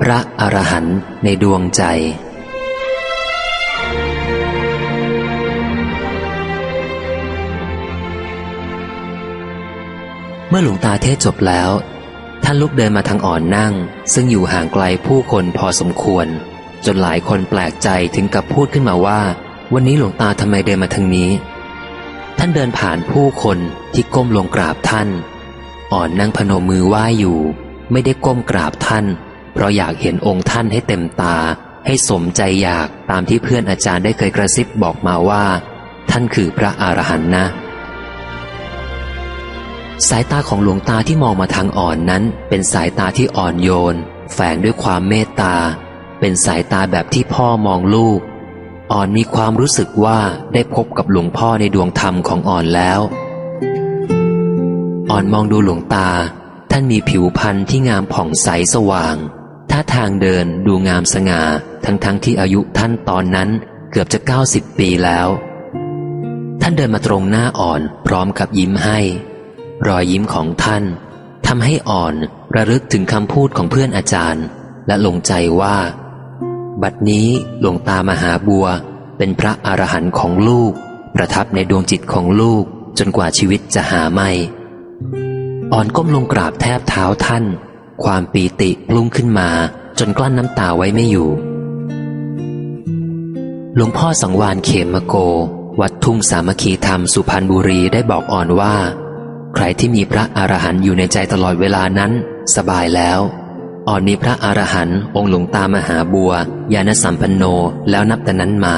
พระอรหันต์ในดวงใจ เมื่อหลวงตาเทศจบแล้ว ท่านลุกเดินมาทางอ่อนนั่ง ซึ่งอยู่ห่างไกลผู้คนพอสมควร จนหลายคนแปลกใจถึงกับพูดขึ้นมาว่า วันนี้หลวงตาทำไมเดินมาทางนี้ ท่านเดินผ่านผู้คนที่ก้มลงกราบท่าน อ่อนนั่งพนมมือไหว้อยู่ ไม่ได้ก้มกราบท่าน เพราะอยากเห็นองค์ท่านให้เต็มตา ให้สมใจอยากตามที่เพื่อนอาจารย์ได้เคยกระซิบบอกมาว่า ท่านคือพระอรหันต์นะ สายตาของหลวงตาที่มองมาทางอ่อนนั้น เป็นสายตาที่อ่อนโยน แฝงด้วยความเมตตา เป็นสายตาแบบที่พ่อมองลูก อ่อนมีความรู้สึกว่าได้พบกับหลวงพ่อในดวงธรรมของอ่อนแล้วอ่อนมองดูหลวงตา ท่านมีผิวพรรณที่งามผ่องใสสว่าง ทางเดินดูงามสง่า ทั้งๆทที่อายุท่านตอนนั้นเกือบจะเก้าสิบปีแล้ว ท่านเดินมาตรงหน้าอ่อนพร้อมกับยิ้มให้ รอยยิ้มของท่านทำให้อ่อนระลึกถึงคำพูดของเพื่อนอาจารย์ และลงใจว่า บัดนี้หลวงตามหาบัวเป็นพระอรหันต์ของลูก ประทับในดวงจิตของลูกจนกว่าชีวิตจะหาไม่ อ่อนก้มลงกราบแทบเท้าท่าน ความปีติปลุ้งขึ้นมา จนกลั้นน้ำตาไว้ไม่อยู่ หลวงพ่อสังวานเขมโก วัดทุ่งสามัคคีธรรมสุพรรณบุรีได้บอกอ่อนว่า ใครที่มีพระอรหันต์อยู่ในใจตลอดเวลานั้น สบายแล้วอ่อนมีพระอรหันต์องค์หลวงตามหาบัวยานสัมปันโนแล้วนับแต่นั้นมา